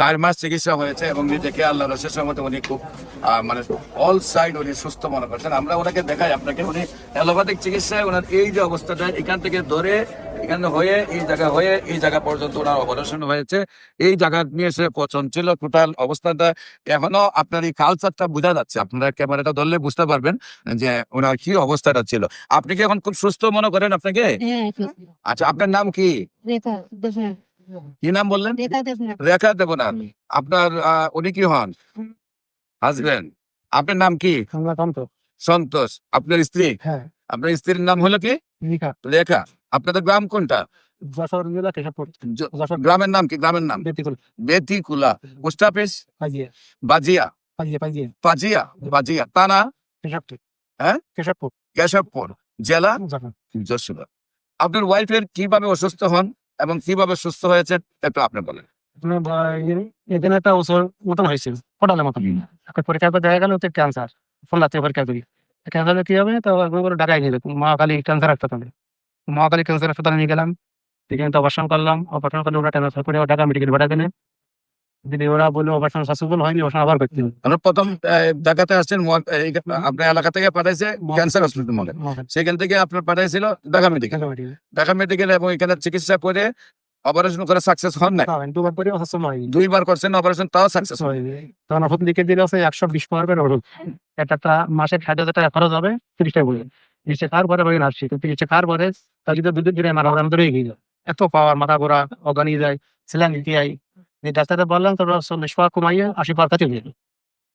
চার মাস চিকিৎসা হয়েছে এবং নিজেকে আল্লাহ রসের মতো উনি খুব মানে অল সাইড উনি সুস্থ মনে করছেন। আমরা ওনাকে দেখাই আপনাকে উনি অ্যালোপ্যাথিক চিকিৎসায় ওনার এই যে অবস্থাটা এখান থেকে ধরে এখানে হয়ে এই জায়গা হয়ে এই জায়গা পর্যন্ত ওনার অপারেশন হয়েছে। এই জায়গা নিয়ে এসে পচন ছিল টোটাল অবস্থাটা। এখনও আপনার এই কালচারটা বোঝা যাচ্ছে। আপনারা ক্যামেরাটা ধরলে বুঝতে পারবেন যে ওনার কি অবস্থাটা ছিল। আপনি কি এখন খুব সুস্থ মনে করেন আপনাকে? হ্যাঁ আচ্ছা আপনার নাম কি? কি নাম বললেন? রেখা দেবনাথ। আপনার উনি কি হন? হাজবেন্ড। আপনার নাম কি? সন্তোষ। আপনার স্ত্রী? হ্যাঁ। আপনার স্ত্রীর নাম হলো কি? রেখা। আপনাদের গ্রাম কোনটা? যশোর জেলা কেশবপুর। জ- যশোর। গ্রামের নাম কি? গ্রামের নাম? বেতিকুলা। Post office? বাজিয়া পাজিয়া। বাজিয়া তানা কেশবপুর। হ্যাঁ? কেশবপুর। কেশবপুর। জেলা? যশোর। যশোর। আপনার ওয়াইফের কীভাবে অসুস্থ হন? এবং কীভাবে সুস্থ হয়েছে একটু আপনি বলেন। এখানে একটা ওষুধ মতন হয়েছিল ফোটালের মতন। পরীক্ষা করে দেখা গেল তো ক্যান্সার ফোন লাগছে পরীক্ষা করি। ক্যান্সার কি হবে? তো একবার ঢাকায় নিয়ে যেত মহাকালী ক্যান্সার হাসপাতালে। মহাকালী ক্যান্সার হাসপাতালে নিয়ে গেলাম। সেখানে তো অপারেশন করলাম। অপারেশন করে ওরা ট্রান্সফার করে ঢাকা মেডিকেল ভাড়া গেলে যদি ওরা বলল অপারেশন সাকসেসফুল হয়নি অপারেশন আবার করতে হবে। আমরা প্রথম ঢাকাতে আসছেন আপনার এলাকা থেকে পাঠাইছে ক্যান্সার হসপিটাল মনে সেখান থেকে আপনার পাঠাইছিল ঢাকা মেডিকেল ঢাকা মেডিকেল এবং এখানে চিকিৎসা করে অপারেশন করে সাকসেস হন না দুবার হয়নি। দুইবার করছেন অপারেশন তাও সাকসেস তখন ওষুধ লিখে দিলে হচ্ছে একশো বিশ করে ওষুধ। একটা মাসে ষাট হাজার টাকা খরচ হবে তিরিশ টাকা বলে। তিরিশে খাওয়ার পরে আসছি তো তিরিশে খাওয়ার পরে তার যদি দুধের দিনে মারা ধরে গিয়ে এত পাওয়ার মাথা ঘোরা অগানি যায় সিলান দিতে যাই যে ডাক্তারটা বললাম চল্লিশ পাওয়ার কমাইয়ে আশি পাওয়ার কাছে দিল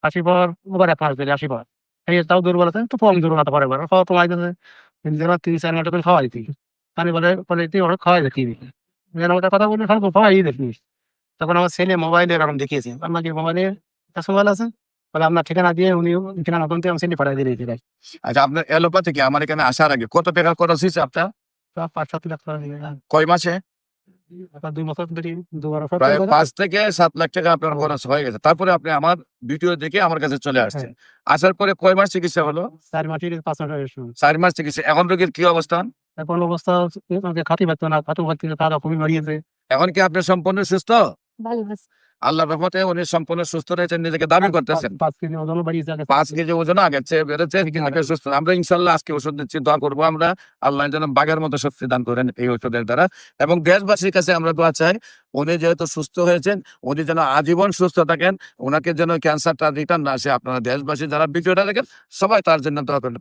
আশি পাওয়ার ওবার এক মাস দিলে আশি পাওয়ার এই তাও দুর্বল আছে তো কম দুর্বলতা পরে এবার খাওয়া কমাই যেন তিরিশ চার ঘণ্টা করে খাওয়াই দিই আমি বলে বলে তুই ওরা খাওয়াই দেখি যেন ওটা কথা বলে খাওয়াই দেখিস তখন আমার ছেলে মোবাইলে এরকম দেখিয়েছে। আপনার কি মোবাইলে আছে। বলে আপনার ঠিকানা দিয়ে উনি ঠিকানা নতুন দিয়ে আমি ছেলে পাঠিয়ে দিয়ে দিতে আচ্ছা আপনার এলোপ্যাথি কি? আমার এখানে আসার আগে কত টাকা খরচ হয়েছে আপনার? পাঁচ সাত লাখ টাকা কয় মাসে? দুই বছর ধরে দুবার প্রায় পাঁচ থেকে সাত লাখ টাকা আপনার খরচ হয়ে গেছে। তারপরে আপনি আমার ভিডিও দেখে আমার কাছে চলে আসছেন। আসার পরে কয় মাস চিকিৎসা হলো? চার পাঁচ চার মাস চিকিৎসা। এখন রোগীর কি অবস্থান? এখন অবস্থা খাতি না খাতু পারতো না তারা খুবই বাড়িয়েছে। এখন কি আপনি সম্পূর্ণ সুস্থ? আল্লাহ রহমতে উনি সম্পূর্ণ সুস্থ রয়েছেন নিজেকে দাবি করতেছেন। পাঁচ কেজি ওজন আগের চেয়ে বেড়েছে আগে সুস্থ আমরা ইনশাল্লাহ আজকে ওষুধ দিচ্ছি দোয়া করব আমরা। আল্লাহ যেন বাঘের মতো শক্তি দান করেন এই ওষুধের দ্বারা। এবং দেশবাসীর কাছে আমরা দোয়া চাই উনি যেহেতু সুস্থ হয়েছেন উনি যেন আজীবন সুস্থ থাকেন ওনাকে যেন ক্যান্সারটা রিটার্ন না আসে। আপনারা দেশবাসী যারা ভিডিওটা দেখেন সবাই তার জন্য দোয়া করেন।